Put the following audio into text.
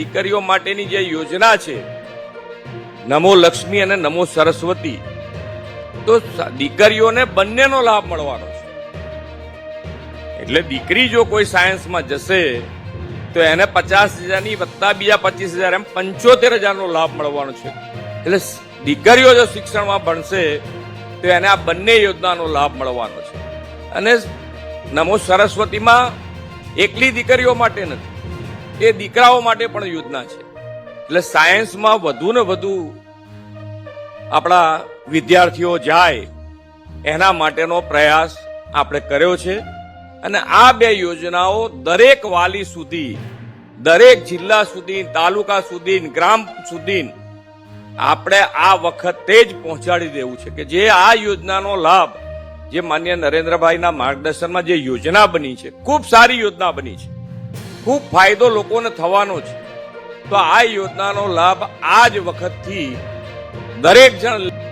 દીકરીઓ માટેની જે યોજના છે, નમો લક્ષ્મી અને નમો સરસ્વતી, તો દીકરીઓને બંનેનો લાભ મળવાનો છે. એટલે દીકરી જો કોઈ સાયન્સમાં જશે, તો એને પચાસ હજારની વત્તા બીજા પચીસ હજાર એમ પંચોતેર હજારનો લાભ મળવાનો છે. એટલે દીકરીઓ જો શિક્ષણમાં ભણશે, તો એને આ બંને યોજનાનો લાભ મળવાનો છે. અને નમો સરસ્વતીમાં એકલી દીકરીઓ માટે નથી. એ દીકરાઓ માટે પણ યોજના છે. એટલે સાયન્સમાં વધુ ને વધુ આપણા વિદ્યાર્થીઓ જાય, એના માટેનો પ્રયાસ આપણે કર્યો છે. અને આ બે યોજનાઓ દરેક વાલી સુધી, દરેક જિલ્લા સુધી, તાલુકા સુધી, ગ્રામ સુધી આપણે આ વખતે જ પહોંચાડી દેવું છે કે જે આ યોજનાનો લાભ, જે માન્ય નરેન્દ્રભાઈના માર્ગદર્શનમાં જે યોજના બની છે, ખૂબ સારી યોજના બની છે. ખૂબ ફાયદો લોકોને થવાનો છે. તો આ યોજનાનો લાભ આ જ વખતથી દરેક જણ